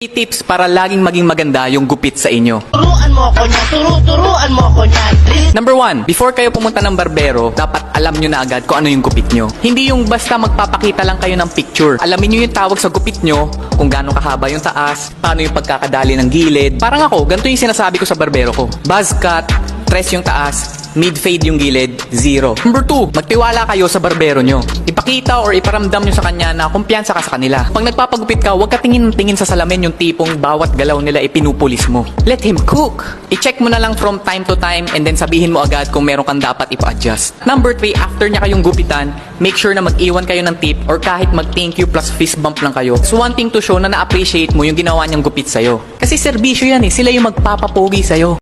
tips para laging maging maganda yung gupit sa inyo. Turuan mo ako niyan, turu-turuan mo ako niyan. Number one, before kayo pumunta ng barbero, dapat alam nyo na agad kung ano yung gupit nyo. Hindi yung basta magpapakita lang kayo ng picture. Alamin nyo yung tawag sa gupit nyo, kung gaano kahaba yung taas, paano yung pagkakadali ng gilid. Parang ako, ganito yung sinasabi ko sa barbero ko. Buzz cut, tres yung taas, mid-fade yung gilid, zero. Number two, magtiwala kayo sa barbero nyo. Ipakita or iparamdam nyo sa kanya na kumpiyansa ka sa kanila. Pag nagpapagupit ka, huwag ka tingin-tingin sa salamin yung tipong bawat galaw nila ipinupulis mo. Let him cook. I-check mo na lang from time to time and then sabihin mo agad kung meron kang dapat ipa-adjust. Number three, after niya kayong gupitan, make sure na mag-iwan kayo ng tip or kahit mag-thank you plus fist bump lang kayo. So one thing to show na na-appreciate mo yung ginawa niyang gupit sa'yo. Kasi serbisyo yan eh, sila yung magpapapogi sa'yo.